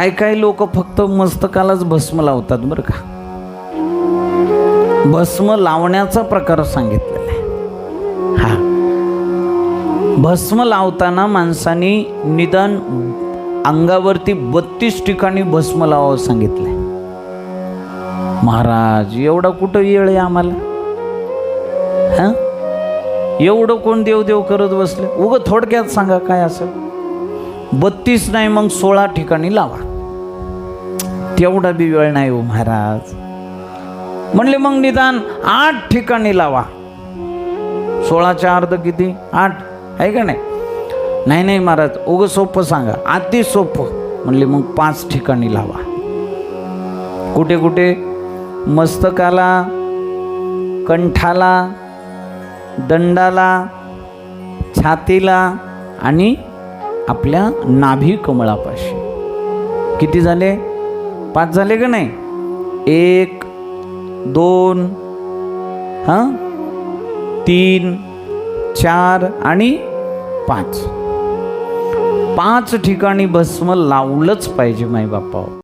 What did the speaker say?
काय काय लोक फक्त मस्तकालाच भस्म लावतात बरं का? भस्म लावण्याचा प्रकार सांगितलेला आहे. हा. भस्म लावताना माणसाने निदान अंगावरती बत्तीस ठिकाणी भस्म लावावं सांगितलंय. महाराज एवढा कुठं येळ आहे आम्हाला? हा? एवढं कोण देवदेव करत बसले? उगं थोडक्यात सांगा काय असं बत्तीस नाही मग सोळा ठिकाणी लावा. तेवढा बी वेळ नाही हो महाराज. म्हणले मग निदान आठ ठिकाणी लावा. सोळाच्या अर्ध किती? आठ. आहे का नाही? नाही नाही महाराज उगं सोपं सांगा. अति सोपं. म्हणले मग पाच ठिकाणी लावा. कुठे कुठे? मस्तकाला कंठाला दंडाला छातीला आणि आपल्या नाभी कमळापाशी. किती झाले? पाच झाले का नाही? एक दोन हां? तीन चार आणि पाच. पाच ठिकाणी भस्म लावलंच पाहिजे माई बाप्पा